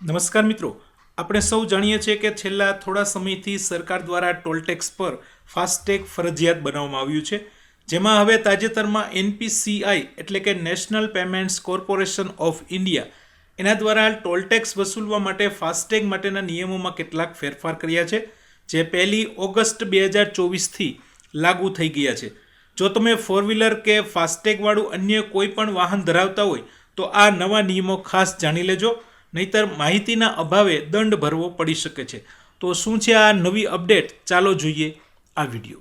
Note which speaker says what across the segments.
Speaker 1: નમસ્કાર મિત્રો. આપણે સૌ જાણીએ છીએ કે છેલ્લા થોડા સમયથી સરકાર દ્વારા ટોલટેક્સ પર ફાસ્ટેગ ફરજિયાત બનાવવામાં આવ્યું છે. જેમાં હવે તાજેતરમાં એનપીસીઆઈ એટલે કે national payments corporation of India એના દ્વારા ટોલટેક્સ વસૂલવા માટે ફાસ્ટેગ માટેના નિયમોમાં કેટલાક ફેરફાર કર્યા છે, જે પહેલી ઓગસ્ટ બે હજાર ચોવીસથી લાગુ થઈ ગયા છે. જો તમે ફોર વ્હીલર કે ફાસ્ટેગવાળું અન્ય કોઈ પણ વાહન ધરાવતા હોય, તો આ નવા નિયમો ખાસ જાણી લેજો. નહીતર માહિતીના અભાવે દંડ ભરવો પડી શકે છે. તો શું છે આ નવી અપડેટ? ચાલો જોઈએ આ વીડિયો.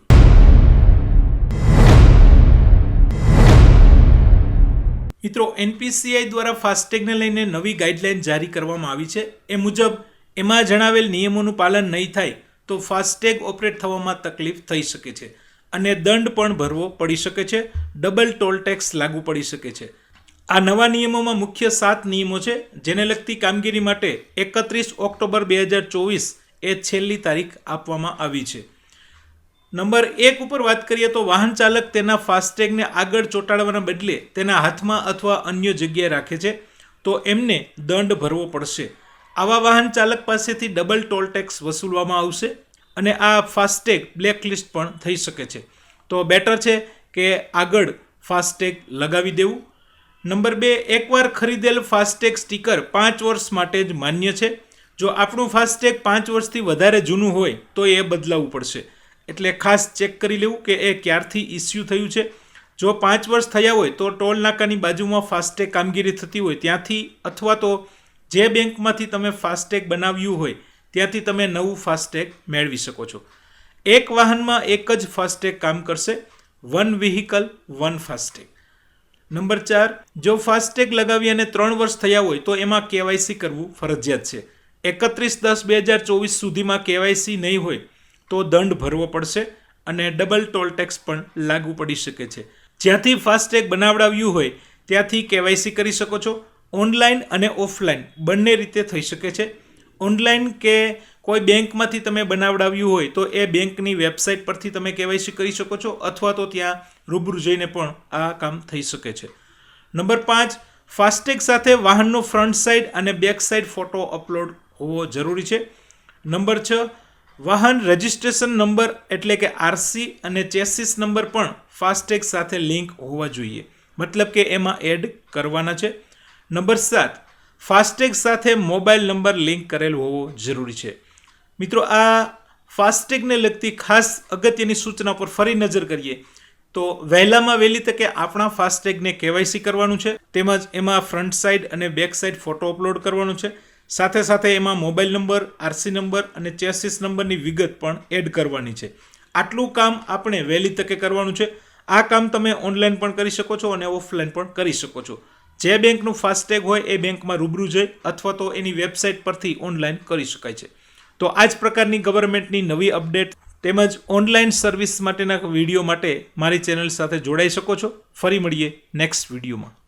Speaker 1: મિત્રો, એનપીસીઆઈ દ્વારા ફાસ્ટેગને લઈને નવી ગાઈડલાઇન જારી કરવામાં આવી છે. એ મુજબ, એમાં જણાવેલ નિયમોનું પાલન નહીં થાય તો ફાસ્ટેગ ઓપરેટ થવામાં તકલીફ થઈ શકે છે અને દંડ પણ ભરવો પડી શકે છે. ડબલ ટોલ ટેક્સ લાગુ પડી શકે છે. આ નવા નિયમોમાં મુખ્ય સાત નિયમો છે, જેને લગતી કામગીરી માટે એકત્રીસ ઓક્ટોબર બે હજાર ચોવીસ એ છેલ્લી તારીખ આપવામાં આવી છે. નંબર એક ઉપર વાત કરીએ તો વાહન ચાલક તેના ફાસ્ટેગને આગળ ચોંટાડવાના બદલે તેના હાથમાં અથવા અન્ય જગ્યાએ રાખે છે, તો એમને દંડ ભરવો પડશે. આવા વાહન ચાલક પાસેથી ડબલ ટોલ ટેક્સ વસૂલવામાં આવશે અને આ ફાસ્ટેગ બ્લેકલિસ્ટ પણ થઈ શકે છે. તો બેટર છે કે આગળ ફાસ્ટેગ લગાવી દેવું. નંબર બે, એકવાર ખરીદેલ ફાસ્ટેગ સ્ટીકર પાંચ વર્ષ માટે જ માન્ય છે. જો આપણું ફાસ્ટેગ પાંચ વર્ષથી વધારે જૂનું હોય, તો એ બદલાવવું પડશે. એટલે ખાસ ચેક કરી લેવું કે એ ક્યારથી ઇસ્યુ થયું છે. જો પાંચ વર્ષ થયા હોય, તો ટોલ નાકાની બાજુમાં ફાસ્ટેગ કામગીરી થતી હોય. ત્યાંથી અથવા તો જે બેંકમાંથી તમે ફાસ્ટેગ બનાવ્યું હોય, ત્યાંથી તમે નવું ફાસ્ટેગ મેળવી શકો છો. એક વાહનમાં એક જ ફાસ્ટેગ કામ કરશે. One vehicle, one FASTag. Number ચાર, જો ફાસ્ટેગ લગાવી અને ત્રણ વર્ષ થયા હોય, તો એમાં કેવાયસી કરવું ફરજિયાત છે. એકત્રીસ દસ બે હજાર ચોવીસ સુધીમાં કેવાયસી નહીં હોય, તો દંડ ભરવો પડશે અને ડબલ ટોલ ટેક્સ પણ લાગુ પડી શકે છે. જ્યાંથી ફાસ્ટેગ બનાવડાવ્યું હોય, ત્યાંથી કેવાયસી કરી શકો છો. ઓનલાઈન અને ઓફલાઈન બંને રીતે થઈ શકે છે. ઓનલાઈન કે કોઈ બેંકમાંથી તમે બનાવડાવ્યું હોય તો એ બેંકની વેબસાઇટ પરથી તમે કેવાયસી કરી શકો છો અથવા તો ત્યાં રૂબરૂ જઈને પણ આ કામ થઈ શકે છે. નંબર પાંચ, ફાસ્ટેગ સાથે વાહનનો ફ્રન્ટ સાઈડ અને બેક સાઈડ ફોટો અપલોડ હોવો જરૂરી છે. નંબર છ, વાહન રજિસ્ટ્રેશન નંબર એટલે કે આરસી અને ચેસિસ નંબર પણ ફાસ્ટેગ સાથે લિંક હોવા જોઈએ. મતલબ કે એમાં એડ કરવાના છે. નંબર સાત ફાસ્ટેગ સાથે મોબાઈલ નંબર લિંક કરેલ હોવો જરૂરી છે. મિત્રો, આ ફાસ્ટેગને લગતી ખાસ અગત્યની સૂચના પર ફરી નજર કરીએ તો વહેલામાં વહેલી તકે આપણા ફાસ્ટેગને કેવાયસી કરવાનું છે, તેમજ એમાં ફ્રન્ટ સાઈડ અને બેક સાઈડ ફોટો અપલોડ કરવાનું છે, સાથે સાથે એમાં મોબાઈલ નંબર, આરસી નંબર અને ચેસિસ નંબરની વિગત પણ એડ કરવાની છે. આટલું કામ આપણે વહેલી તકે કરવાનું છે. આ કામ તમે ઓનલાઈન પણ કરી શકો છો અને ઓફલાઈન પણ કરી શકો છો. જે બેંકનું ફાસ્ટેગ હોય એ બેંકમાં રૂબરૂ જઈ અથવા તો એની વેબસાઇટ પરથી ઓનલાઈન કરી શકાય છે. તો આ જ પ્રકારની ગવર્મેન્ટની નવી અપડેટ તેમજ ઓનલાઈન સર્વિસ માટેના વીડિયો માટે મારી ચેનલ સાથે જોડાઈ શકો છો. ફરી મળીએ નેક્સ્ટ વિડીયોમાં.